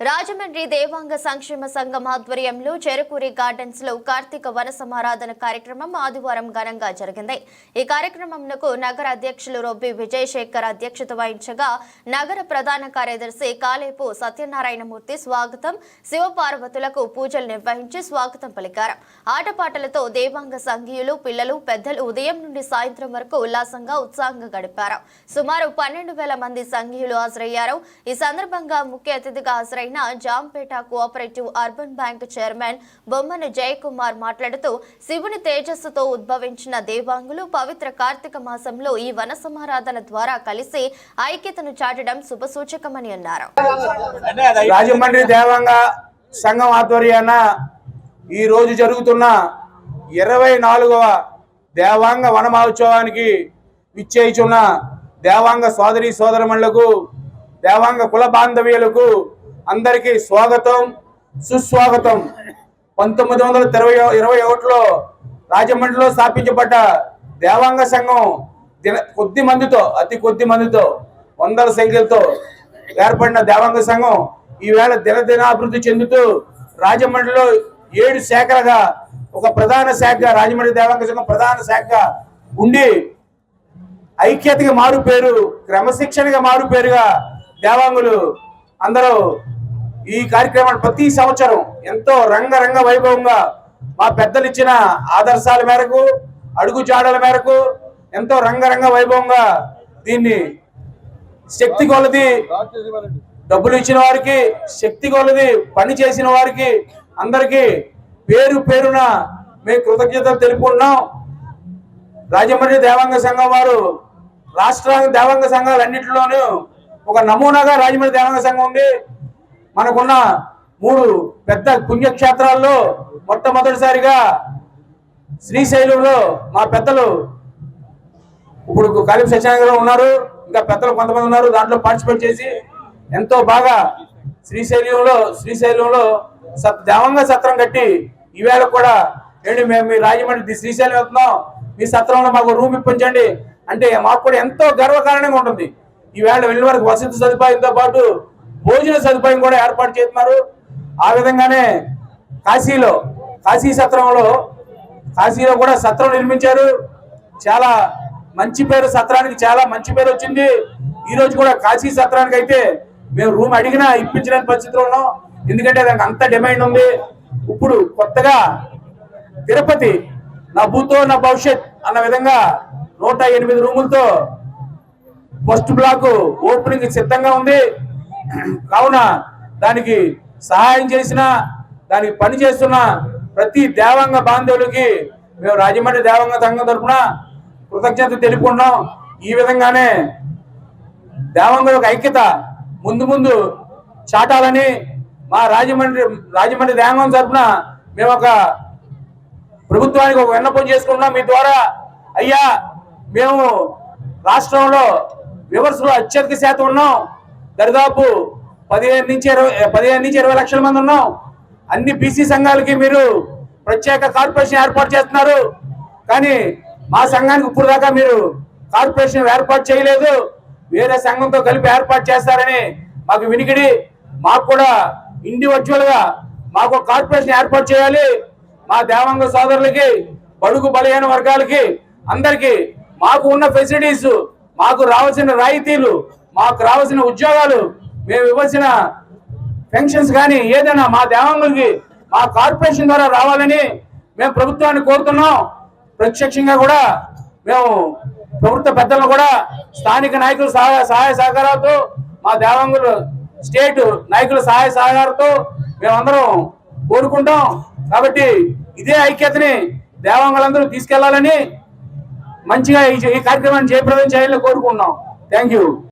రాజమండ్రి దేవాంగ సంక్షేమ సంఘం ఆధ్వర్యంలో చెరుకూరి గార్డెన్స్లో కార్తీక వన సమారాధన కార్యక్రమం ఆదివారం ఘనంగా జరిగింది. ఈ కార్యక్రమంకు నగర అధ్యక్షులు రొబ్బి విజయశేఖర్ అధ్యక్షత వహించగా నగర ప్రధాన కార్యదర్శి కాలేపు సత్యనారాయణమూర్తి స్వాగతం శివపార్వతులకు పూజలు నిర్వహించి స్వాగతం పలికారు. ఆటపాటలతో దేవాంగ సంఘీయులు పిల్లలు పెద్దలు ఉదయం నుండి సాయంత్రం వరకు ఉల్లాసంగా ఉత్సాహంగా గడిపారు. సుమారు పన్నెండు వేల మంది సంఘీయులు హాజరయ్యారు. ఈ సందర్భంగా ముఖ్య అతిథిగా హాజరైన Jampeta cooperative urban bank chairman Bommana Jayakumar మాట్లాడుతూ శివుని తేజస్సుతో ఉద్భవించిన దేవాంగులు పవిత్ర కార్తీక మాసంలో ఈ వన సమారాధన ద్వారా కలిసి ఐక్యతను చాటడం శుభసూచకమని అన్నారు. రాజమండ్రి దేవాంగ సంఘం ఆధ్వర్యాన ఈ రోజు జరుగుతున్న ఇరవై నాలుగవ దేవాంగ వన మహోత్సవానికి విచ్చేయుచున్న దేవాంగ సోదరి సోదరమణులకు దేవాంగ కుల బాంధవ్యులకు అందరికీ స్వాగతం సుస్వాగతం. పంతొమ్మిది వందల ఇరవై ఇరవై ఒకటిలో రాజమండ్రిలో స్థాపించబడ్డ దేవాంగ సంఘం దిన కొద్ది మందితో అతి కొద్ది మందితో వందల సంఖ్యలతో ఏర్పడిన దేవాంగ సంఘం ఈవేళ దినదినాభివృద్ధి చెందుతూ రాజమండ్రిలో ఏడు శాఖలుగా ఒక ప్రధాన శాఖగా రాజమండ్రి దేవాంగ సంఘం ప్రధాన శాఖగా ఉండి ఐక్యతగా మారు పేరు క్రమశిక్షణగా మారు పేరుగా దేవాంగులు అందరూ ఈ కార్యక్రమాన్ని ప్రతి సంవత్సరం ఎంతో రంగరంగ వైభవంగా మా పెద్దలు ఇచ్చిన ఆదర్శాల మేరకు అడుగుజాడల మేరకు ఎంతో రంగరంగ వైభవంగా దీన్ని శక్తి కొలది డబ్బులు ఇచ్చిన వారికి శక్తి కొలది పని చేసిన వారికి అందరికీ పేరు పేరున మేము కృతజ్ఞతలు తెలుపుకుంటున్నాం. రాజమండ్రి దేవాంగ సంఘం వారు రాష్ట్ర దేవాంగ సంఘాలన్నింటిలోనూ ఒక నమూనాగా రాజమండ్రి దేవాంగ సంఘం ఉంది. మనకున్న మూడు పెద్ద పుణ్యక్షేత్రాల్లో మొట్టమొదటిసారిగా శ్రీశైలంలో మా పెద్దలు ఇప్పుడు కాలిం సత్యనారాయణ ఉన్నారు. ఇంకా పెద్దలు కొంతమంది ఉన్నారు. దాంట్లో పార్టిసిపేట్ చేసి ఎంతో బాగా శ్రీశైలంలో శ్రీశైలంలో సత్ దేవంగా సత్రం కట్టి ఈవేళ కూడా ఏంటి మేము మీ రాజమండ్రి శ్రీశైలం వెళ్తున్నాం. మీ సత్రంలో మాకు రూమ్ ఇప్పించండి. అంటే మాకు కూడా ఎంతో గర్వకారణంగా ఉంటుంది. ఈవేళ వెళ్ళిన వరకు వసతి సదుపాయంతో పాటు భోజన సదుపాయం కూడా ఏర్పాటు చేస్తున్నారు. ఆ విధంగానే కాశీలో కాశీ సత్రంలో కాశీలో కూడా సత్రం నిర్మించారు. చాలా మంచి పేరు సత్రానికి చాలా మంచి పేరు వచ్చింది. ఈ రోజు కూడా కాశీ సత్రానికి అయితే మేము రూమ్ అడిగినా ఇప్పించలేని పరిస్థితిలో ఉన్నాం. ఎందుకంటే దానికి అంత డిమాండ్ ఉంది. ఇప్పుడు కొత్తగా తిరుపతి నా భూతో నా భవిష్యత్ అన్న విధంగా నూట ఎనిమిది రూములతో ఫస్ట్ బ్లాక్ ఓపెనింగ్ సిద్ధంగా ఉంది. కావున దానికి సహాయం చేసిన దానికి పని చేస్తున్న ప్రతి దేవాంగ బాంధవులకి మేము రాజమండ్రి దేవాంగ సంఘం తరఫున కృతజ్ఞత తెలుపుకుంటున్నాం. ఈ విధంగానే దేవాంగుల యొక్క ఐక్యత ముందు ముందు చాటాలని మా రాజమండ్రి రాజమండ్రి దేవాంగం తరఫున మేము ఒక ప్రభుత్వానికి ఒక విన్నపం చేసుకుంటున్నాం. మీ ద్వారా అయ్యా మేము రాష్ట్రంలో వివర్స్లో అత్యధిక శాతం ఉన్నాం. దరిదాపు పదిహేను నుంచి ఇరవై పదిహేను నుంచి ఇరవై లక్షల మంది ఉన్నాం. అన్ని బీసీ సంఘాలకి మీరు ప్రత్యేక కార్పొరేషన్ ఏర్పాటు చేస్తున్నారు. కానీ మా సంఘానికి ఇప్పుడు దాకా మీరు కార్పొరేషన్ ఏర్పాటు చేయలేదు. వేరే సంఘంతో కలిపి ఏర్పాటు చేస్తారని మాకు వినికిడి. మాకు కూడా ఇండివిజువల్గా మాకు కార్పొరేషన్ ఏర్పాటు చేయాలి. మా దేవాంగ సోదరులకి బడుగు బలహీన వర్గాలకి అందరికి మాకు ఉన్న ఫెసిలిటీస్ మాకు రావాల్సిన రాయితీలు మాకు రావాల్సిన ఉద్యోగాలు మేము ఇవ్వాల్సిన పెన్షన్స్ కానీ ఏదైనా మా దేవాంగులకి మా కార్పొరేషన్ ద్వారా రావాలని మేము ప్రభుత్వాన్ని కోరుతున్నాం. ప్రత్యక్షంగా కూడా మేము ప్రభుత్వ పెద్దలను కూడా స్థానిక నాయకుల సహాయ సహాయ సహకారాలతో మా దేవాంగులు స్టేట్ నాయకుల సహాయ సహకారంతో మేమందరం కోరుకుంటాం. కాబట్టి ఇదే ఐక్యతని దేవాంగులందరూ తీసుకెళ్ళాలని మంచిగా ఈ ఈ కార్యక్రమాన్ని జయప్రదం చేయాలని కోరుకుంటున్నాం. Thank you.